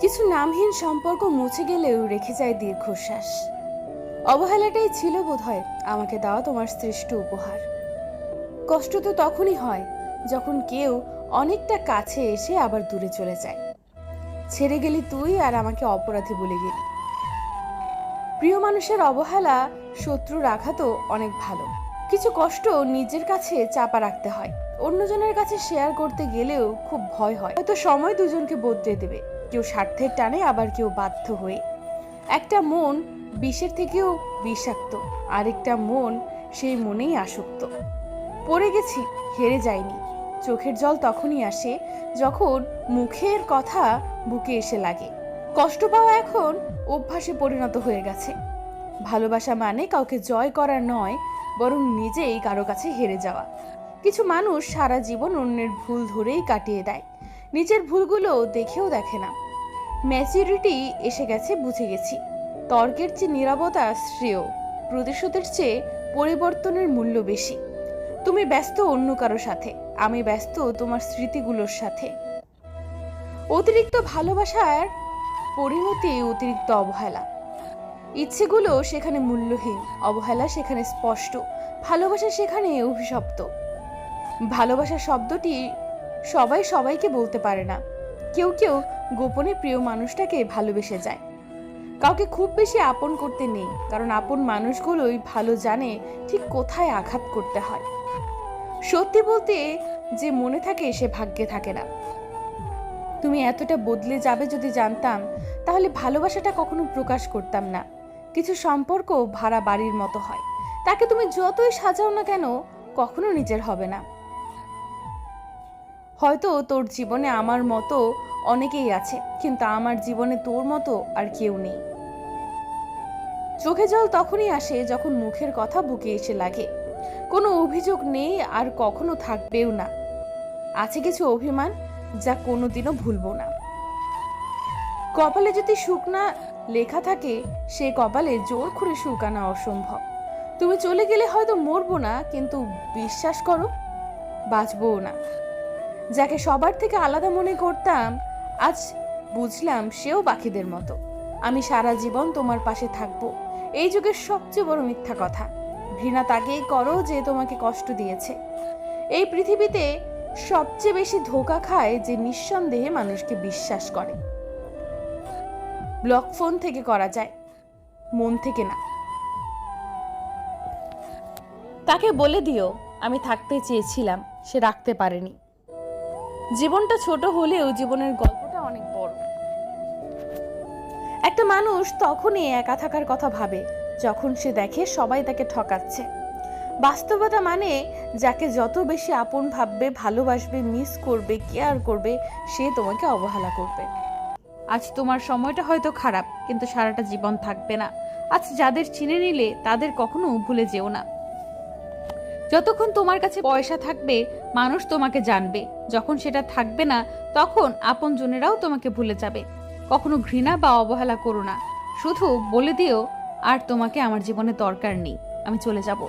কিছু নামহীন সম্পর্ক মুছে গেলেও রেখে যায় দীর্ঘশ্বাস। অবহেলাটাই ছিল বোধহয় আমাকে দেওয়া তোমার শ্রেষ্ঠ উপহার। কষ্ট তো তখনই হয় যখন কেউ অনেকটা কাছে এসে আবার দূরে চলে যায়। ছেড়ে গেলি তুই আর আমাকে অপরাধী বলে গেলি। প্রিয় মানুষের অবহেলা শত্রুর আঘাতও অনেক ভালো। কিছু কষ্ট নিজের কাছে চাপা রাখতে হয়। অন্যজনের কাছে শেয়ার করতে গেলেও খুব ভয় হয়। হয়তো সময় দুজনকে বদলে দেবে। কেউ স্বার্থের টানে, আবার কেউ বাধ্য হয়ে। একটা মন বিষের থেকেও বিষাক্ত, আরেকটা মন সেই মনেই আসক্ত। পড়ে গেছি, হেরে যায়নি চোখের জল তখনই আসে যখন মুখের কথা বুকে এসে লাগে। কষ্ট পাওয়া এখন অভ্যাসে পরিণত হয়ে গেছে। ভালোবাসা মানে কাউকে জয় করা নয়, বরং নিজেই কারও কাছে হেরে যাওয়া। কিছু মানুষ সারা জীবন অন্যের ভুল ধরেই কাটিয়ে দেয়। নিজের ভুলগুলো দেখেও দেখে না। ম্যাচুরিটি এসে গেছে, বুঝে গেছি। তর্কের চেয়ে নিরাপত্তা শ্রেয়, প্রতিশোধের চেয়ে পরিবর্তনের মূল্য বেশি। তুমি ব্যস্ত অন্য কারও সাথে, আমি ব্যস্ত তোমার স্মৃতিগুলোর সাথে। অতিরিক্ত ভালোবাসার পরিণতি অতিরিক্ত অবহেলা। ইচ্ছেগুলো সেখানে মূল্যহীন, অবহেলা সেখানে স্পষ্ট, ভালোবাসা সেখানে অভিশপ্ত। ভালোবাসা শব্দটি সবাই সবাইকে বলতে পারে না। কেউ কেউ গোপনে প্রিয় মানুষটাকে ভালোবেসে যায়। কাউকে খুব বেশি আপন করতে নেই, কারণ আপন মানুষগুলোই ভালো জানে ঠিক কোথায় আঘাত করতে হয়। সত্যি বলতে যে মনে থাকে সে ভাগ্যে থাকে না। তুমি এতটা বদলে যাবে যদি জানতাম, তাহলে ভালোবাসাটা কখনো প্রকাশ করতাম না। কিছু সম্পর্ক ভাড়া বাড়ির মতো হয়। তাকে তুমি যতই সাজাও না কেন, কখনো নিজের হবে না। হয়তো তোর জীবনে আমার মতো অনেকেই আছে, কিন্তু আমার জীবনে তোর মতো আর কেউ নেই। চোখে জল তখনই আসে যখন মুখের কথা বুকে এসে লাগে। কোনো অভিযোগ নেই আর কখনো থাকবেও না। আছে কিছু অভিমান যা কোনোদিনও ভুলবো না। কপালে যদি শুকনা লেখা থাকে, সে কপালে জোর করে আনা অসম্ভব। তুমি চলে গেলে হয়তো মরবো না, কিন্তু বিশ্বাস করো, বাঁচবও না। যাকে সবার থেকে আলাদা মনে করতাম, আজ বুঝলাম সেও বাকিদের মতো। আমি সারা জীবন তোমার পাশে থাকব। এই যুগের সবচেয়ে বড় মিথ্যা কথা। ঘৃণা তাকেই করো যে তোমাকে কষ্ট দিয়েছে। এই পৃথিবীতে সবচেয়ে বেশি ধোকা খায় যে নিঃসন্দেহে মানুষকে বিশ্বাস করে। ব্লক ফোন থেকে করা যায়, মন থেকে না। তাকে বলে দিও, আমি থাকতে চেয়েছিলাম, সে রাখতে পারেনি। জীবনটা ছোট হলেও জীবনের গল্পটা অনেক বড়। একটা মানুষ তখনই একা থাকার কথা ভাবে, যখন সে দেখে সবাই তাকে ঠকাচ্ছে। বাস্তবতা মানে যাকে যত বেশি আপন ভাববে, ভালোবাসবে মিস করবে কেয়ার করবে, সে তোমাকে অবহেলা করবে। আজ তোমার সময়টা হয়তো খারাপ, কিন্তু সারাটা জীবন থাকবে না। আজ যাদের চিনে নিলে তাদের কখনো ভুলে যেও না। যতক্ষণ তোমার কাছে পয়সা থাকবে, মানুষ তোমাকে জানবে। যখন সেটা থাকবে না, তখন আপনজনেরাও তোমাকে ভুলে যাবে। কখনো ঘৃণা বা অবহেলা করো না। শুধু বলে দিও, আর তোমাকে আমার জীবনে দরকার নেই। আমি চলে যাব।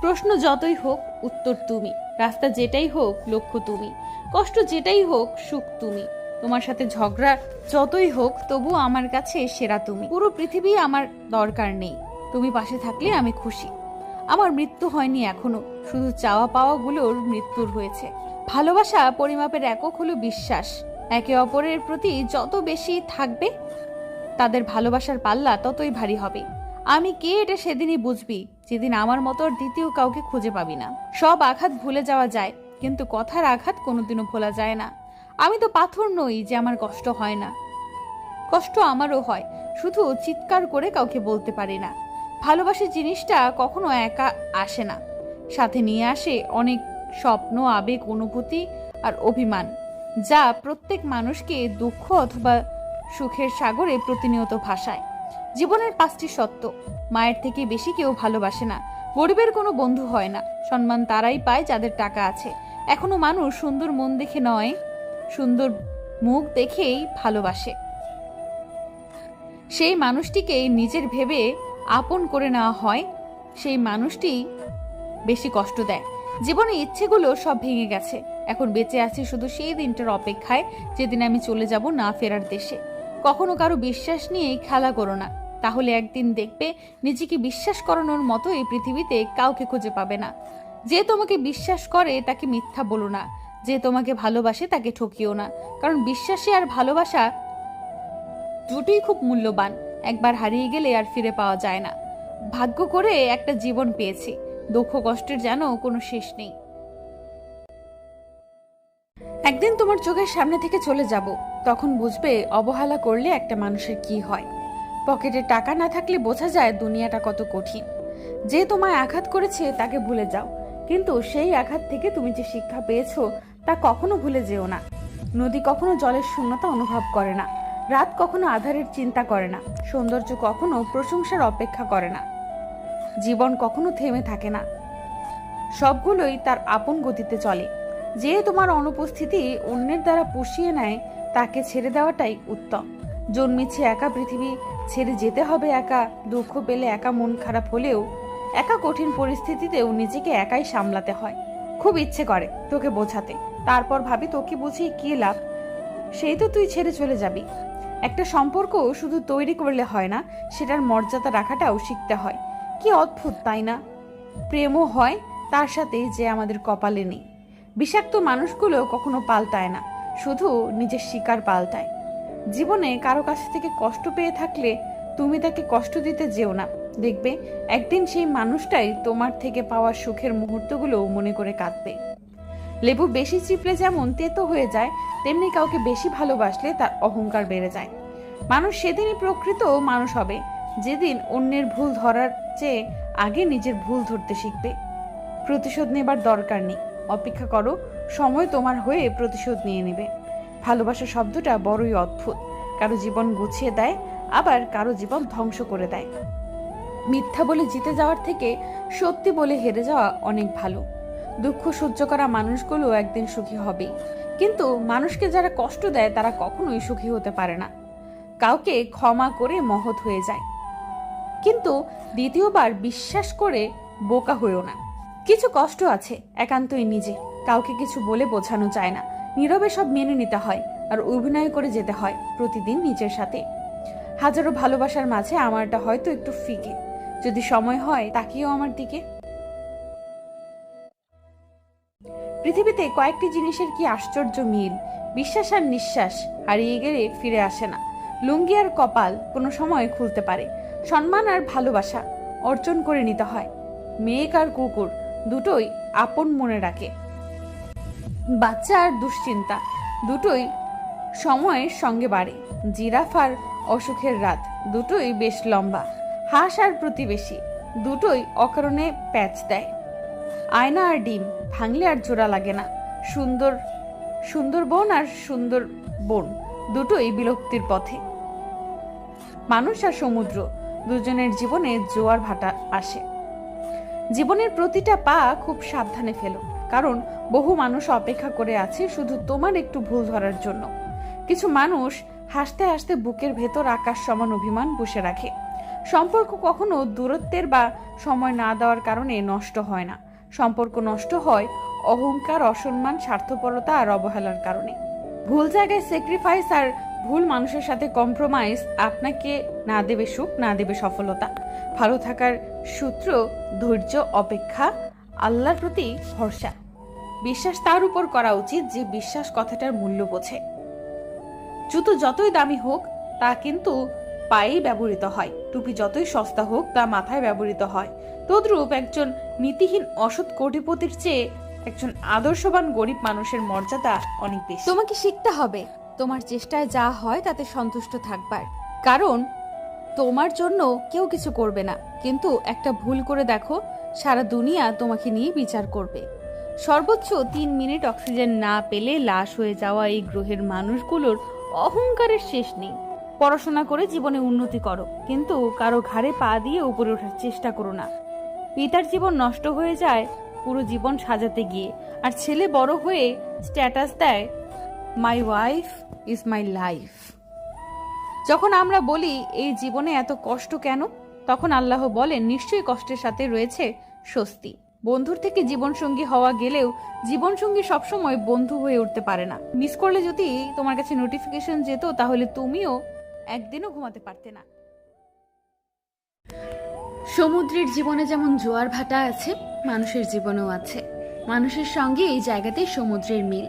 প্রশ্ন যতই হোক, উত্তর তুমি। রাস্তা যেটাই হোক, লক্ষ্য তুমি। কষ্ট যেটাই হোক, সুখ তুমি। তোমার সাথে ঝগড়া যতই হোক, তবু আমার কাছে সেরা তুমি। পুরো পৃথিবী আমার দরকার নেই। তুমি পাশে থাকলে আমি খুশি। আমার মৃত্যু হয়নি এখনও। শুধু চাওয়া পাওয়াগুলোর মৃত্যুর হয়েছে। ভালোবাসা পরিমাপের একক হলো বিশ্বাস। একে অপরের প্রতি যত বেশি থাকবে, তাদের ভালোবাসার পাল্লা ততই ভারী হবে। আমি কে এটা সেদিনই বুঝবি, যেদিন আমার মতো দ্বিতীয় কাউকে খুঁজে পাবি না। সব আঘাত ভুলে যাওয়া যায়, কিন্তু কথার আঘাত কোনোদিনও ভোলা যায় না। আমি তো পাথর নই যে আমার কষ্ট হয় না। কষ্ট আমারও হয়, শুধু চিৎকার করে কাউকে বলতে পারি না। ভালোবাসার জিনিসটা কখনো একা আসে না। সাথে নিয়ে আসে অনেক স্বপ্ন, আবেগ, অনুভূতি আর অভিমান, যা প্রত্যেক মানুষকে দুঃখ অথবা সুখের সাগরে প্রতিনিয়ত ভাসায়। জীবনের পাঁচটি সত্য, মায়ের থেকে বেশি কেউ ভালোবাসে না। গরিবের কোনো বন্ধু হয় না, সম্মান তারাই পায় যাদের টাকা আছে। এখনও মানুষ সুন্দর মন দেখে নয়, সুন্দর মুখ দেখেই ভালোবাসে। সেই মানুষটিকে নিজের ভেবে আপন করে নেওয়া হয়, সেই মানুষটি বেশি কষ্ট দেয়। জীবনে ইচ্ছেগুলো সব ভেঙে গেছে। এখন বেঁচে আছি শুধু সেই দিনটার অপেক্ষায়, যেদিন আমি চলে যাব না ফেরার দেশে। কখনো কারও বিশ্বাস নিয়ে খেলা করো না। তাহলে একদিন দেখবে, নিজেকে বিশ্বাস করানোর মতো এই পৃথিবীতে কাউকে খুঁজে পাবে না। যে তোমাকে বিশ্বাস করে তাকে মিথ্যা বলো না। যে তোমাকে ভালোবাসে তাকে ঠকিও না। কারণ বিশ্বাসী আর ভালোবাসা দুটোই খুব মূল্যবান। একবার হারিয়ে গেলে আর ফিরে পাওয়া যায় না। ভাগ্য করে একটা জীবন পেয়েছি। দুঃখ কষ্টের যেন কোনো শেষ নেই। একদিন তোমার চোখের সামনে থেকে চলে যাব। তখন বুঝবে অবহেলা করলে একটা মানুষের কি হয়। পকেটে টাকা না থাকলে বোঝা যায় দুনিয়াটা কত কঠিন। যে তোমায় আঘাত করেছে তাকে ভুলে যাও। কিন্তু সেই আঘাত থেকে তুমি যে শিক্ষা পেয়েছ তা কখনো ভুলে যেও না। নদী কখনো জলের শূন্যতা অনুভব করে না। রাত কখনো আধারের চিন্তা করে না, সৌন্দর্য কখনো প্রশংসার অপেক্ষা করে না, জীবন কখনো থেমে থাকে না। সবগুলোই তার আপন গতিতে চলে। যে তোমার অনুপস্থিতি অন্যের দ্বারা পুষিয়ে নেয়, তাকে ছেড়ে দেওয়াটাই উত্তম। জন্মেছে একা পৃথিবী, ছেড়ে যেতে হবে একা, দুঃখ পেলে একা মন খারাপ হলেও, একা কঠিন পরিস্থিতিতেও নিজেকে একাই সামলাতে হয়। খুব ইচ্ছে করে তোকে বোঝাতে। তারপর ভাবি, তোকে বুঝিয়ে কি লাভ? সেই তো তুই ছেড়ে চলে যাবি। একটা সম্পর্ক শুধু তৈরি করলে হয় না, সেটার মর্যাদা রাখাটাও শিখতে হয়। কি অদ্ভুত, তাই না? প্রেমও হয়, তার সাথে যে আমাদের কপালে নেই। বিষাক্ত মানুষগুলো কখনো পাল্টায় না, শুধু নিজের শিকার পাল্টায়। জীবনে কারও কাছ থেকে কষ্ট পেয়ে থাকলে তুমি তাকে কষ্ট দিতে যেও না। দেখবে, একদিন সেই মানুষটাই তোমার থেকে পাওয়া সুখের মুহূর্তগুলো মনে করে কাঁদবে। লেবু বেশি চিপলে যেমন তেতো হয়ে যায়, তেমনি কাউকে বেশি ভালোবাসলে তার অহংকার বেড়ে যায়। মানুষ সেদিনই প্রকৃত মানুষ হবে, যেদিন অন্যের ভুল ধরার চেয়ে আগে নিজের ভুল ধরতে শিখবে। প্রতিশোধ নেবার দরকার নেই, অপেক্ষা করো, সময় তোমার হয়ে প্রতিশোধ নিয়ে নেবে। ভালোবাসা শব্দটা বড়ই অদ্ভুত, কারও জীবন গুছিয়ে দেয়, আবার কারও জীবন ধ্বংস করে দেয়। মিথ্যা বলে জিতে যাওয়ার থেকে সত্যি বলে হেরে যাওয়া অনেক ভালো। দুঃখ সহ্য করা মানুষগুলো একদিন সুখী হবে কিন্তু মানুষকে যারা কষ্ট দেয়, তারা কখনোই সুখী হতে পারে না। কাউকে ক্ষমা করে মহৎ হয়ে যায়। কিন্তু দ্বিতীয়বার বিশ্বাস করে বোকা হয়েও না। কিছু কষ্ট আছে, একান্তই নিজে। কাউকে কিছু বলে বোঝানো যায় না। নীরবে সব মেনে নিতে হয় আর অভিনয় করে যেতে হয় প্রতিদিন নিজের সাথে। হাজারো ভালোবাসার মাঝে আমারটা হয়তো একটু ফিকে। যদি সময় হয় তাকিয়েও আমার দিকে। পৃথিবীতে কয়েকটি জিনিসের কি আশ্চর্য মিল? বিশ্বাস আর নিঃশ্বাস হারিয়ে গেলে ফিরে আসে না। লুঙ্গি আর কপাল কোনো সময় খুলতে পারে। সম্মান আর ভালোবাসা অর্জন করে নিতে হয়। মেয়েক আর কুকুর দুটোই আপন মনে রাখে। বাচ্চা আর দুশ্চিন্তা দুটোই সময়ের সঙ্গে বাড়ে। জিরাফ আর অসুখের রাত দুটোই বেশ লম্বা। হাঁস আর প্রতিবেশী দুটোই অকারণে প্যাচ দেয়। আয়না আর ডিম, ভাঙলে আর জোড়া লাগে না। সুন্দর সুন্দর বোন আর সুন্দর বোন, দুটোই বিলুপ্তির পথে। মানুষ আর সমুদ্র, দুজনের জীবনে জোয়ার ভাটা আসে। জীবনের প্রতিটা পা খুব সাবধানে ফেলো, কারণ বহু মানুষ অপেক্ষা করে আছে শুধু তোমার একটু ভুল ধরার জন্য। কিছু মানুষ হাসতে হাসতে বুকের ভেতর আকাশ সমান অভিমান বসে রাখে। সম্পর্ক কখনো দূরত্বের বা সময় না দেওয়ার কারণে নষ্ট হয় না। সম্পর্ক নষ্ট হয়, অহংকার, অসম্মান, স্বার্থপরতা আর অবহেলার কারণে। ভুল জায়গায় স্যাক্রিফাইস আর ভুল মানুষের সাথে কম্প্রোমাইজ আপনাকে না দেবে সুখ, না দেবে সফলতা। ভালো থাকার সূত্র, ধৈর্য, অপেক্ষা, আল্লাহর প্রতি ভরসা। বিশ্বাস তার উপর করা উচিত যে বিশ্বাস কথাটার মূল্য বোঝে। জুতো যতই দামি হোক, তা কিন্তু পায়েই ব্যবহৃত হয়। টুপি যতই সস্তা হোক, তা মাথায় ব্যবহৃত হয়। তদ্রূপ একজন নীতিহীন অসৎ কোটিপতির চেয়ে একজন আদর্শবান গরিব মানুষের মর্যাদা অনেক বেশি। তোমাকে শিখতে হবে, তোমার চেষ্টায় যা হয় তাতে সন্তুষ্ট থাকবার। কারণ তোমার জন্য কেউ কিছু করবে না। কিন্তু একটা ভুল করে দেখো, সারা দুনিয়া তোমাকে নিয়ে বিচার করবে। সর্বোচ্চ তিন মিনিট অক্সিজেন না পেলে লাশ হয়ে যাওয়া এই গ্রহের মানুষগুলোর অহংকারের শেষ নেই। পড়াশোনা করে জীবনে উন্নতি করো, কিন্তু কারও ঘাড়ে পা দিয়ে উপরে ওঠার চেষ্টা করো না। পিতার জীবন নষ্ট হয়ে যায় পুরো জীবন সাজাতে গিয়ে। আর ছেলে বড় হয়ে স্ট্যাটাস দেয় my wife is my life যখন আমরা বলি, এই জীবনে এত কষ্ট কেন? তখন আল্লাহ বলেন, নিশ্চয়ই কষ্টের সাথে রয়েছে স্বস্তি। বন্ধুর থেকে জীবনসঙ্গী হওয়া গেলেও জীবনসঙ্গী সবসময় বন্ধু হয়ে উঠতে পারে না। মিস করলে যদি তোমার কাছে নোটিফিকেশন যেত, তাহলে তুমিও একদিনও ঘুমাতে পারতে না। সমুদ্রের জীবনে যেমন জোয়ার ভাটা আছে, মানুষের জীবনেও আছে। মানুষের সঙ্গে এই জায়গাতেই সমুদ্রের মিল।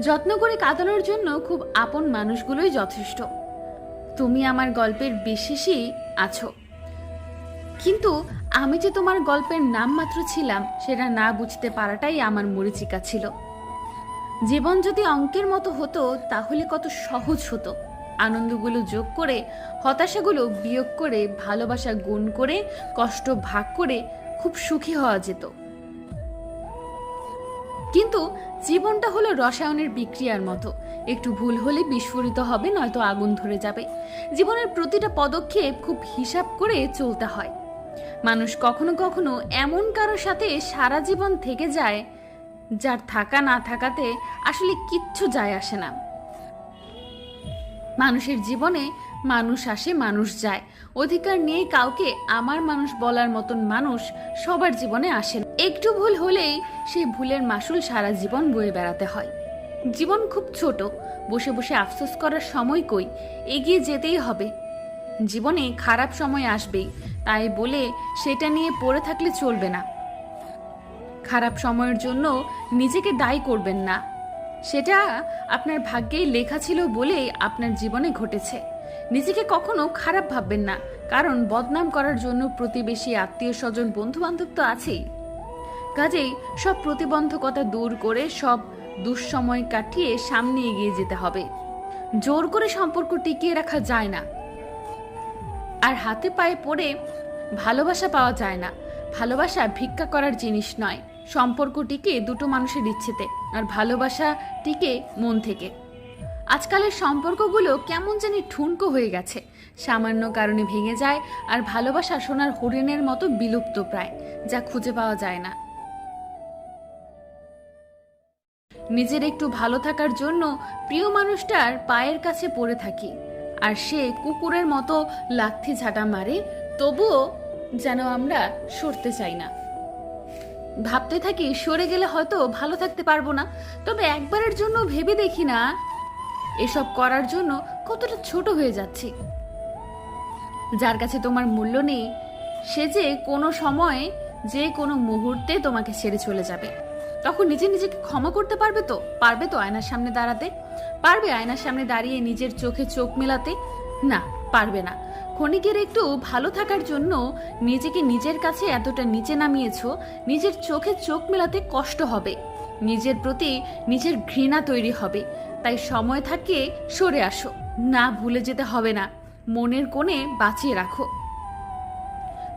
যত্ন করে কাটানোর জন্য খুব আপন মানুষগুলোই যথেষ্ট। তুমি আমার গল্পের বিশেষই আছো। কিন্তু আমি যে তোমার গল্পের নাম মাত্র ছিলাম, সেটা না বুঝতে পারাটাই আমার মরিচিকা ছিল। জীবন যদি অঙ্কের মতো হতো, তাহলে কত সহজ হতো। আনন্দগুলো যোগ করে, হতাশাগুলো বিয়োগ করে, ভালোবাসা গুণ করে, কষ্ট ভাগ করে খুব সুখী হওয়া যেত। কিন্তু জীবনটা হলো রসায়নের বিক্রিয়ার মতো। একটু ভুল হলে বিস্ফোরিত হবে, নয়তো আগুন ধরে যাবে। জীবনের প্রতিটা পদক্ষেপ খুব হিসাব করে চলতে হয়। মানুষ কখনো কখনো এমন কারও সাথে সারা জীবন থেকে যায়, যার থাকা না থাকাতে আসলে কিচ্ছু যায় আসে না। মানুষের জীবনে মানুষ আসে, মানুষ যায়। অধিকার নিয়ে কাউকে আমার মানুষ বলার মতন মানুষ সবার জীবনে আসে না। একটু ভুল হলেই সেই ভুলের মাসুল সারা জীবন বয়ে বেড়াতে হয়। জীবন খুব ছোট, বসে বসে আফসোস করার সময় কই? এগিয়ে যেতেই হবে। জীবনে খারাপ সময় আসবেই, তাই বলে সেটা নিয়ে পড়ে থাকলে চলবে না। খারাপ সময়ের জন্য নিজেকে দায়ী করবেন না। সেটা আপনার ভাগ্যেই লেখা ছিল বলেই আপনার জীবনে ঘটেছে। নিজেকে কখনো খারাপ ভাববেন না, কারণ বদনাম করার জন্য প্রতিবেশী, আত্মীয় স্বজন বন্ধু বান্ধব তো আছেই। কাজেই সব প্রতিবন্ধকতা দূর করে, সব দুঃসময় কাটিয়ে সামনে এগিয়ে যেতে হবে। জোর করে সম্পর্ক টিকিয়ে রাখা যায় না। আর হাতে পায়ে পড়ে ভালোবাসা পাওয়া যায় না। ভালোবাসা ভিক্ষা করার জিনিস নয়। সম্পর্ক টিকে দুটো মানুষের ইচ্ছেতে, আর ভালোবাসা টিকে মন থেকে। আজকালের সম্পর্কগুলো কেমন জানি ঠুনকো হয়ে গেছে। সামান্য কারণে ভেঙে যায়, আর ভালোবাসা সোনার হরিণের মতো বিলুপ্ত প্রায়, যা খুঁজে পাওয়া যায় না। নিজের একটু ভালো থাকার জন্য প্রিয় মানুষটার পায়ের কাছে পড়ে থাকি, আর সে কুকুরের মতো লাথি ঝাঁটা মারে, তবুও যেন আমরা সরতে চাই না। ভাবতে থাকি সরে গেলে হয়তো ভালো থাকতে পারব না। তবে একবারের জন্য ভেবে দেখি না, এসব করার জন্য কতটা ছোট হয়ে যাচ্ছি। যার কাছে তোমার মূল্য নেই, সে যে কোনো সময়, যে কোনো মুহূর্তে তোমাকে ছেড়ে চলে যাবে। তখন নিজে নিজেকে ক্ষমা করতে পারবে তো? পারবে তো আয়নার সামনে দাঁড়াতে? পারবে আয়নার সামনে দাঁড়িয়ে নিজের চোখে চোখ মেলাতে? না, পারবে না। ক্ষণিকের একটু ভালো থাকার জন্য নিজেকে নিজের কাছে এতটা নিচে নামিয়েছো, নিজের চোখে চোখ মেলাতে কষ্ট হবে। নিজের প্রতি নিজের ঘৃণা তৈরি হবে। তাই সময় থাকে, সরে আসো। না ভুলে যেতে হবে না। মনের কোণে বাঁচিয়ে রাখো।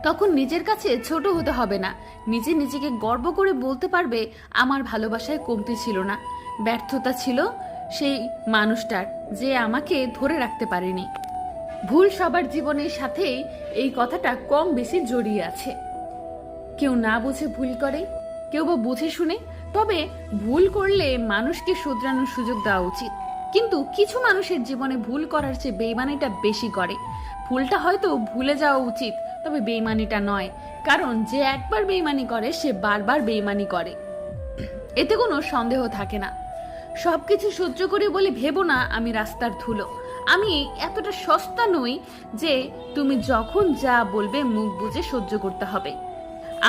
তখন নিজের কাছে ছোট হতে হবে না। নিজে নিজেকে গর্ব করে বলতে পারবে, আমার ভালোবাসায় কমতি ছিল না। ব্যর্থতা ছিল সেই মানুষটার, যে আমাকে ধরে রাখতে পারেনি। ভুল সবার জীবনের সাথেই এই কথাটা কম বেশি জড়িয়ে আছে। কেউ না বুঝে ভুল করে, কেউ বা বুঝে শুনে, তবে ভুল করলে মানুষকে শুধরানোর সুযোগ দেওয়া উচিত। কিন্তু কিছু মানুষের জীবনে ভুল করার চেয়ে বেইমানিটা বেশি করে। ভুলটা হয়তো ভুলে যাওয়া উচিত, তবে বেইমানিটা নয়। কারণ যে একবার বেইমানি করে, সে বারবার বেইমানি করে। এতে কোনো সন্দেহ থাকে না। সবকিছু সহ্য করে বলে ভেবো না, আমি রাস্তার ধুলো। আমি এতটা সস্তা নই যে তুমি যখন যা বলবে মুখ বুঝে সহ্য করতে হবে।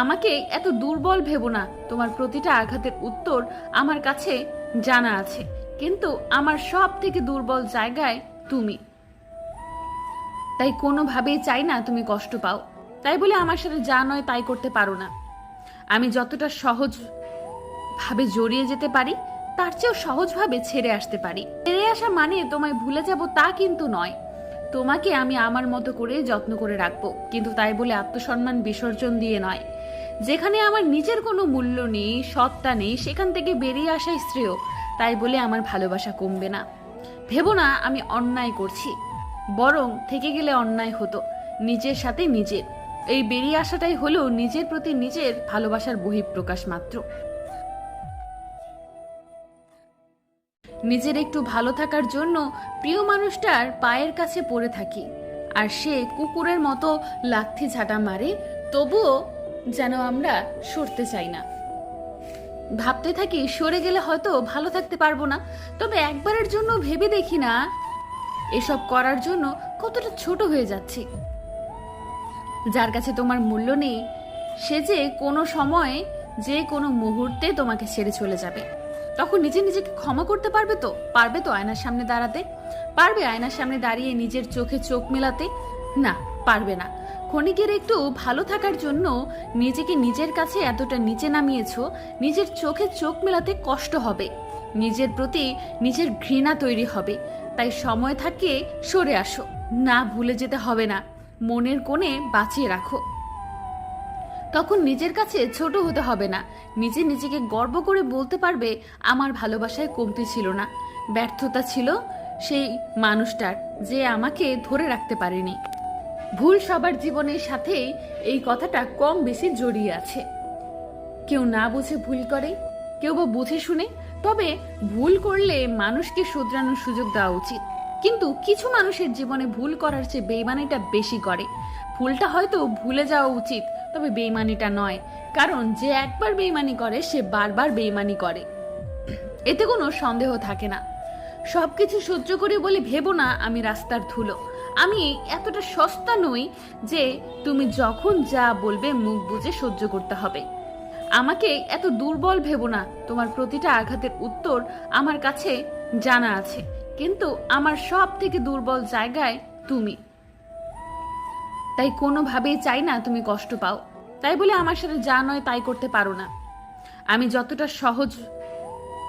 আমাকে এত দুর্বল ভেবো না, তোমার প্রতিটা আঘাতের উত্তর আমার কাছে জানা আছে, কিন্তু আমার সব থেকে দুর্বল জায়গায় তুমি। তাই কোনোভাবেই চাই না তুমি কষ্ট পাও। তাই বলে আমার সাথে যা নয় তাই করতে পারো না। আমি যতটা সহজ ভাবে জড়িয়ে যেতে পারি তার চেয়েও সহজভাবে ছেড়ে আসতে পারি। ছেড়ে আসা মানে তোমায় ভুলে যাব তা কিন্তু নয়। তোমাকে আমি আমার মতো করে যত্ন করে রাখব, কিন্তু তাই বলে আত্মসম্মান বিসর্জন দিয়ে নয়। যেখানে আমার নিজের কোনো মূল্য নেই, সত্তা নেই, সেখান থেকে বেরিয়ে আসাই শ্রেয়। তাই বলে আমার ভালোবাসা কমবে না। ভেবো না, আমি অন্যায় করছি। বরং থেকে গেলে অন্যায় হতো, নিজের সাথে নিজের। এই বেরিয়ে আসাটাই হলো নিজের প্রতি নিজের ভালোবাসার বহিঃপ্রকাশ মাত্র। নিজের একটু ভালো থাকার জন্য প্রিয় মানুষটার পায়ের কাছে পড়ে থাকি। আর সে কুকুরের মতো লাথি ঝাঁটা মারে, তবুও যেন আমরা সরতে চাই না। ভাবতে থাকি সরে গেলে হয়তো ভালো থাকতে পারব না, তবে একবারের জন্য ভেবে দেখি না এসব করার জন্য কতটা ছোট হয়ে যাচ্ছি। যার কাছে তোমার মূল্য নেই, সে যে কোনো সময়ে, যে কোনো মুহূর্তে তোমাকে ছেড়ে চলে যাবে। তখন নিজে নিজেকে ক্ষমা করতে পারবে তো? পারবে তো আয়নার সামনে দাঁড়াতে? পারবে আয়নার সামনে দাঁড়িয়ে নিজের চোখে চোখ মেলাতে? না, পারবে না। ক্ষণিকের একটু ভালো থাকার জন্য নিজেকে নিজের কাছে এতটা নিচে নামিয়েছো, নিজের চোখে চোখ মেলাতে কষ্ট হবে। নিজের প্রতি নিজের ঘৃণা তৈরি হবে। তাই সময় থাকে, সরে আসো। না ভুলে যেতে হবে না। মনের কোণে বাঁচিয়ে রাখো। তখন নিজের কাছে ছোট হতে হবে না। নিজে নিজেকে গর্ব করে বলতে পারবে, আমার ভালোবাসায় কমতি ছিল না। ব্যর্থতা ছিল সেই মানুষটার, যে আমাকে ধরে রাখতে পারেনি। ভুল সবার জীবনের সাথেই এই কথাটা কম বেশি জড়িয়ে আছে। কেউ না বুঝে ভুল করে, কেউ বা বুঝে শুনে, তবে ভুল করলে মানুষকে শুধরানোর সুযোগ দেওয়া উচিত। কিন্তু কিছু মানুষের জীবনে ভুল করার চেয়ে বেইমানিটা বেশি করে। ভুলটা হয়তো ভুলে যাওয়া উচিত তবে বেইমানিটা নয়, কারণ যে একবার বেইমানি করে, সে বারবার বেইমানি করে। এতে কোনো সন্দেহ থাকে না। সব কিছু সহ্য করে বলে ভেবো না আমি রাস্তার ধুলো। আমি এতটা সস্তা নই যে তুমি যখন যা বলবে মুখ বুঝে সহ্য করতে হবে। আমাকে এত দুর্বল ভেবো না, তোমার প্রতিটা আঘাতের উত্তর আমার কাছে জানা আছে। কিন্তু আমার সব থেকে দুর্বল জায়গায় তুমি। তাই কোনোভাবেই চাই না তুমি কষ্ট পাও। তাই বলে আমার সাথে যা নয় তাই করতে পারো না। আমি যতটা সহজ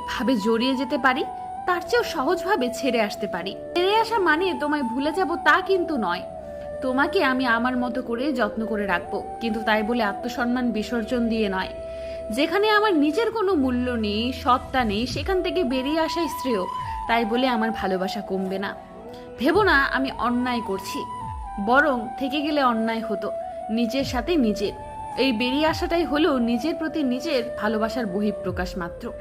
ভাবে জড়িয়ে যেতে পারি, তার চেয়েও সহজভাবে ছেড়ে আসতে পারি। ছেড়ে আসা মানে তোমায় ভুলে যাব তা কিন্তু নয়। তোমাকে আমি আমার মতো করে যত্ন করে রাখব। কিন্তু তাই বলে আত্মসম্মান বিসর্জন দিয়ে নয়। যেখানে আমার নিজের কোনো মূল্য নেই, সত্তা নেই, সেখান থেকে বেরিয়ে আসাই শ্রেয়। তাই বলে আমার ভালোবাসা কমবে না। ভেবো না আমি অন্যায় করছি। বরং থেকে গেলে অন্যায় হতো, নিজের সাথে নিজের। এই বেরিয়ে আসাটাই হলো নিজের প্রতি নিজের ভালোবাসার বহিঃপ্রকাশ মাত্র।